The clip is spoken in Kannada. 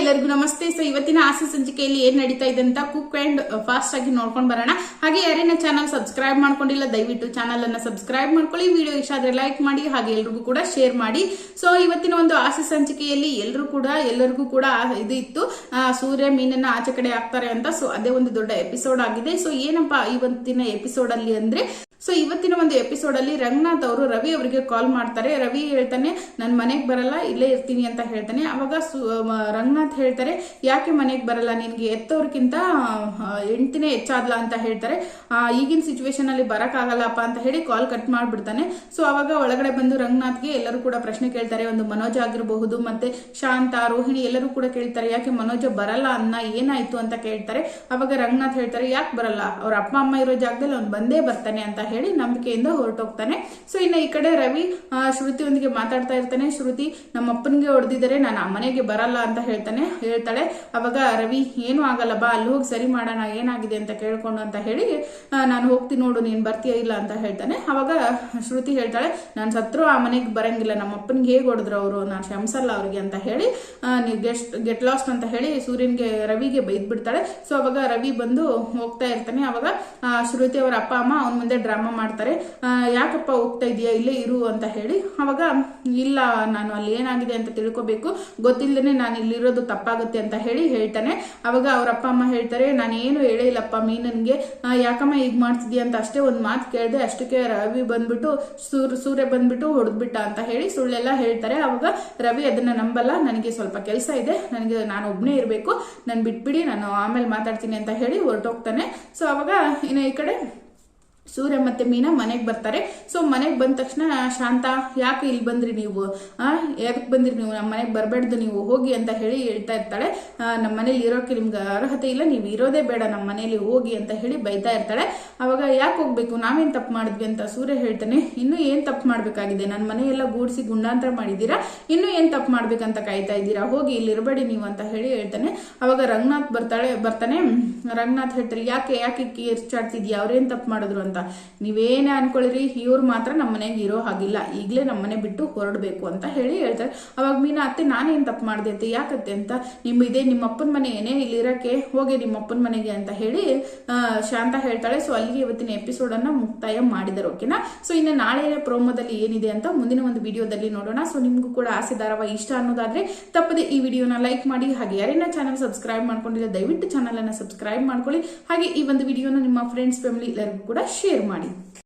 ಎಲ್ಲರಿಗೂ ನಮಸ್ತೆ. ಸೊ ಇವತ್ತಿನ ಆಸೆ ಸಂಚಿಕೆಯಲ್ಲಿ ಏನ್ ನಡೀತಾ ಇದೆ ಅಂತ ಕುಕ್ ಅಂಡ್ ಫಾಸ್ಟ್ ಆಗಿ ನೋಡ್ಕೊಂಡು ಬರೋಣ. ಹಾಗೆ ಯಾರೇನ ಚಾನಲ್ ಸಬ್ಸ್ಕ್ರೈಬ್ ಮಾಡ್ಕೊಂಡಿಲ್ಲ, ದಯವಿಟ್ಟು ಚಾನಲ್ ಅನ್ನ ಸಬ್ಸ್ಕ್ರೈಬ್ ಮಾಡ್ಕೊಳ್ಳಿ. ವಿಡಿಯೋ ಇಷ್ಟ ಆದ್ರೆ ಲೈಕ್ ಮಾಡಿ, ಹಾಗೆ ಎಲ್ರಿಗೂ ಕೂಡ ಶೇರ್ ಮಾಡಿ. ಸೊ ಇವತ್ತಿನ ಒಂದು ಆಸೆ ಸಂಚಿಕೆಯಲ್ಲಿ ಎಲ್ಲರೂ ಕೂಡ, ಎಲ್ಲರಿಗೂ ಕೂಡ ಇದು ಇತ್ತು. ಸೂರ್ಯ ಮೀನನ್ನ ಆಚೆ ಕಡೆ ಹಾಕ್ತಾರೆ ಅಂತ. ಸೊ ಅದೇ ಒಂದು ದೊಡ್ಡ ಎಪಿಸೋಡ್ ಆಗಿದೆ. ಸೊ ಏನಪ್ಪಾ ಇವತ್ತಿನ ಎಪಿಸೋಡ್ ಅಲ್ಲಿ ಅಂದ್ರೆ? ಸೊ ಇವತ್ತಿನ ಒಂದು ಎಪಿಸೋಡ್ ಅಲ್ಲಿ ರಂಗನಾಥ್ ಅವರು ರವಿ ಅವರಿಗೆ ಕಾಲ್ ಮಾಡ್ತಾರೆ. ರವಿ ಹೇಳ್ತಾನೆ, ನಾನು ಮನೆಗೆ ಬರಲ್ಲ, ಇಲ್ಲೇ ಇರ್ತೀನಿ ಅಂತ ಹೇಳ್ತಾನೆ. ಅವಾಗ ರಂಗನಾಥ್ ಹೇಳ್ತಾರೆ, ಯಾಕೆ ಮನೆಗೆ ಬರಲ್ಲ? ನಿನ್ಗೆ ಎತ್ತೋರ್ಕಿಂತ ಹೆಂಡ್ತಿನೇ ಹೆಚ್ಚಾದ್ಲ ಅಂತ ಹೇಳ್ತಾರೆ. ಈಗಿನ ಸಿಚುವೇಶನ್ ಅಲ್ಲಿ ಬರಕ್ಕಾಗಲ್ಲಪ್ಪ ಅಂತ ಹೇಳಿ ಕಾಲ್ ಕಟ್ ಮಾಡ್ಬಿಡ್ತಾನೆ. ಸೊ ಅವಾಗ ಒಳಗಡೆ ಬಂದು ರಂಗನಾಥ್ಗೆ ಎಲ್ಲರೂ ಕೂಡ ಪ್ರಶ್ನೆ ಕೇಳ್ತಾರೆ, ಒಂದು ಮನೋಜ್ ಆಗಿರಬಹುದು ಮತ್ತೆ ಶಾಂತ, ರೋಹಿಣಿ ಎಲ್ಲರೂ ಕೂಡ ಕೇಳ್ತಾರೆ, ಯಾಕೆ ಮನೋಜ ಬರಲ್ಲ ಅನ್ನ ಏನಾಯ್ತು? ಅಂತ ಕೇಳ್ತಾರೆ. ಅವಾಗ ರಂಗನಾಥ್ ಹೇಳ್ತಾರೆ, ಯಾಕೆ ಬರಲ್ಲ? ಅವ್ರ ಅಪ್ಪ, ಅಮ್ಮ ಇರೋ ಜಾಗದಲ್ಲಿ ಅವ್ನು ಬಂದೇ ಬರ್ತಾನೆ ಅಂತ ಹೇಳಿ ನಂಬಿಕೆಯಿಂದ ಹೊರಟೋಗ್ತಾನೆ. ಸೊ ಇನ್ನು ಈ ಕಡೆ ರವಿ ಶ್ರುತಿಯೊಂದಿಗೆ ಮಾತಾಡ್ತಾ ಇರ್ತಾನೆ. ಶ್ರುತಿ ನಮ್ಮ ಅಪ್ಪನಿಗೆ ಹೊಡೆದಿದ್ದಾರೆ, ನಾನು ಮನೆಗೆ ಬರಲ್ಲ ಅಂತ ಹೇಳ್ತಾನೆ, ಹೇಳ್ತಾಳೆ. ಅವಾಗ ರವಿ, ಏನು ಆಗಲ್ಲ, ಬಾ, ಅಲ್ಲಿ ಹೋಗಿ ಸರಿ ಮಾಡೋಣ, ಏನಾಗಿದೆ ಅಂತ ಕೇಳ್ಕೊಂಡು ಅಂತ ಹೇಳಿ ನಾನು ಹೋಗ್ತೀನಿ ನೋಡು, ನೀನು ಬರ್ತೀಯ ಇಲ್ಲ ಅಂತ ಹೇಳ್ತಾನೆ. ಅವಾಗ ಶ್ರುತಿ ಹೇಳ್ತಾಳೆ, ನಾನು ಸತ್ರು ಆ ಮನೆಗೆ ಬರಂಗಿಲ್ಲ ನಮ್ಮ ಅಪ್ಪನಿಗೆ ಹೇಗೆ ಹೊಡೆದ್ರು ಅವರು? ನಾನು ಕ್ಷಮಿಸಲ್ಲ ಅವ್ರಿಗೆ ಅಂತ ಹೇಳಿ ನೀವು ಗೆಸ್ಟ್ ಗೆಟ್ ಲಾಸ್ಟ್ ಅಂತ ಹೇಳಿ ಸೂರ್ಯನ್ಗೆ, ರವಿಗೆ ಬೈದ್ಬಿಡ್ತಾಳೆ. ಸೊ ಅವಾಗ ರವಿ ಬಂದು ಹೋಗ್ತಾ ಇರ್ತಾನೆ. ಅವಾಗ ಶ್ರುತಿ ಅವರ ಅಪ್ಪ, ಅಮ್ಮ, ಅವನ ಮುಂದೆ ಡ್ರಾಮಾ ಮಾಡ್ತಾರೆ. ಆ, ಯಾಕಪ್ಪ ಹೋಗ್ತಾ ಇದೀಯಾ? ಇಲ್ಲೇ ಇರು ಅಂತ ಹೇಳಿ. ಅವಾಗ ಇಲ್ಲ ನಾನು ಅಲ್ಲಿ ಏನಾಗಿದೆ ಅಂತ ತಿಳ್ಕೊಬೇಕು. ಗೊತ್ತಿಲ್ಲದೇನೆ ನಾನು ಇಲ್ಲಿರೋದು ತಪ್ಪಾಗುತ್ತೆ ಅಂತ ಹೇಳಿ ಹೇಳ್ತಾನೆ. ಅವಾಗ ಅವ್ರ ಅಪ್ಪ ಅಮ್ಮ ಹೇಳ್ತಾರೆ ನಾನು ಏನು ಹೇಳೇ ಇಲ್ಲಪ್ಪ ಮೀನನ್ಗೆ. ಯಾಕಮ್ಮ ಈಗ ಮಾಡ್ತಿದ್ಯಾ ಅಂತ ಅಷ್ಟೇ ಒಂದು ಮಾತು ಕೇಳಿದೆ ಅಷ್ಟಕ್ಕೆ ರವಿ ಬಂದ್ಬಿಟ್ಟು ಸೂರ್ ಸೂರ್ಯ ಬಂದ್ಬಿಟ್ಟು ಹೊಡೆದ್ಬಿಟ್ಟ ಅಂತ ಹೇಳಿ ಸುಳ್ಳೆಲ್ಲ ಹೇಳ್ತಾರೆ. ಅವಾಗ ರವಿ ಅದನ್ನ ನಂಬಲ್ಲ. ನನಗೆ ಸ್ವಲ್ಪ ಕೆಲಸ ಇದೆ. ನನಗೆ ನಾನು ಒಬ್ಬನೇ ಇರಬೇಕು. ನಾನು ಬಿಟ್ಬಿಡಿ. ನಾನು ಆಮೇಲೆ ಮಾತಾಡ್ತೀನಿ ಅಂತ ಹೇಳಿ ಹೊರಟೋಗ್ತಾನೆ. ಸೊ ಅವಾಗ ಇನ್ನು ಈ ಕಡೆ ಸೂರ್ಯ ಮತ್ತೆ ಮೀನಾ ಮನೆಗೆ ಬರ್ತಾರೆ. ಸೊ ಮನೆಗೆ ಬಂದ ತಕ್ಷಣ, ಶಾಂತ, ಯಾಕೆ ಇಲ್ಲಿ ಬಂದ್ರಿ ನೀವು? ಆ ಯಾಕೆ ಬಂದ್ರಿ ನೀವು? ನಮ್ಮ ಮನೆಗೆ ಬರಬೇಡ್ದು ನೀವು. ಹೋಗಿ ಅಂತ ಹೇಳಿ ಹೇಳ್ತಾ ಇರ್ತಾಳೆ. ನಮ್ಮ ಮನೇಲಿ ಇರೋಕೆ ನಿಮ್ಗೆ ಅರ್ಹತೆ ಇಲ್ಲ. ನೀವು ಇರೋದೇ ಬೇಡ. ನಮ್ಮ ಮನೇಲಿ ಹೋಗಿ ಅಂತ ಹೇಳಿ ಬೈತಾ ಇರ್ತಾಳೆ. ಅವಾಗ ಯಾಕೆ ಹೋಗ್ಬೇಕು? ನಾವೇನ್ ತಪ್ಪು ಮಾಡಿದ್ವಿ ಅಂತ ಸೂರ್ಯ ಹೇಳ್ತಾನೆ, ಇನ್ನೂ ಏನ್ ತಪ್ಪು ಮಾಡ್ಬೇಕಾಗಿದೆ? ನನ್ನ ಮನೆಯೆಲ್ಲ ಗೂಡಿಸಿ ಗುಂಡಾಂತರ ಮಾಡಿದ್ದೀರಾ? ಇನ್ನೂ ಏನ್ ತಪ್ಪು ಮಾಡ್ಬೇಕಂತ ಕಾಯ್ತಾ ಇದ್ದೀರಾ? ಹೋಗಿ ಇಲ್ಲಿ ಇರಬೇಡಿ ನೀವು ಅಂತ ಹೇಳಿ ಹೇಳ್ತಾನೆ. ಅವಾಗ ರಂಗನಾಥ್ ಬರ್ತಾಳೆ, ಬರ್ತಾನೆ, ರಂಗನಾಥ್ ಹೇಳ್ತಾರೆ, ಯಾಕೆ ಯಾಕೆ ಕಿರ್ಚಾಡ್ತಿದ್ಯಾ? ಅವ್ರೇನು ತಪ್ಪು ಮಾಡಿದ್ರು ಅಂತ? ನೀವೇನೇ ಅನ್ಕೊಳ್ಳಿರಿ ಇವ್ರು ಮಾತ್ರ ನಮ್ಮ ಮನೆಗೆ ಇರೋ ಹಾಗಿಲ್ಲ. ಈಗಲೇ ನಮ್ಮ ಮನೆ ಬಿಟ್ಟು ಹೊರಡಬೇಕು ಅಂತ ಹೇಳಿ ಹೇಳ್ತಾರೆ. ಅವಾಗ ಮೀನಾ, ಅತ್ತೆ, ನಾನೇನು ತಪ್ಪು ಮಾಡಿದೆ ಅಂತ ಯಾಕತ್ತೆ ಅಂತ? ನಿಮ್ಮ ಇದೇ ನಿಮ್ಮ ಅಪ್ಪನ ಮನೆ ಏನೇ ಇಲ್ಲಿ ಇರಕ್ಕೆ, ಹೋಗಿ ನಿಮ್ಮ ಅಪ್ಪನ ಮನೆಗೆ ಅಂತ ಹೇಳಿ ಶಾಂತ ಹೇಳ್ತಾಳೆ. ಸೊ ಅಲ್ಲಿಗೆ ಇವತ್ತಿನ ಎಪಿಸೋಡ್ ಅನ್ನ ಮುಕ್ತಾಯ ಮಾಡಿದರು ಓಕೆನಾ ಸೊ ಇನ್ನು ನಾಳೆ ಪ್ರೋಮೋದಲ್ಲಿ ಏನಿದೆ ಅಂತ ಮುಂದಿನ ಒಂದು ವಿಡಿಯೋದಲ್ಲಿ ನೋಡೋಣ. ಸೊ ನಿಮಗೂ ಕೂಡ ಆಸೆ ಧಾರಾವಾಹಿ ಇಷ್ಟ ಅನ್ನೋದಾದ್ರೆ ತಪ್ಪದೆ ಈ ವಿಡಿಯೋನ ಲೈಕ್ ಮಾಡಿ, ಹಾಗೆ ಯಾರೇನ ಚಾನಲ್ ಸಬ್ಸ್ಕ್ರೈಬ್ ಮಾಡ್ಕೊಂಡಿಲ್ಲ, ದಯವಿಟ್ಟು ಚಾನಲ್ ಅನ್ನ ಸಬ್ಸ್ಕ್ರೈಬ್ ಮಾಡ್ಕೊಳ್ಳಿ. ಹಾಗೆ ಈ ಒಂದು ವಿಡಿಯೋನ ನಿಮ್ಮ ಫ್ರೆಂಡ್ಸ್ ಫ್ಯಾಮಿಲಿ ಎಲ್ಲರಿಗೂ ಕೂಡ decir,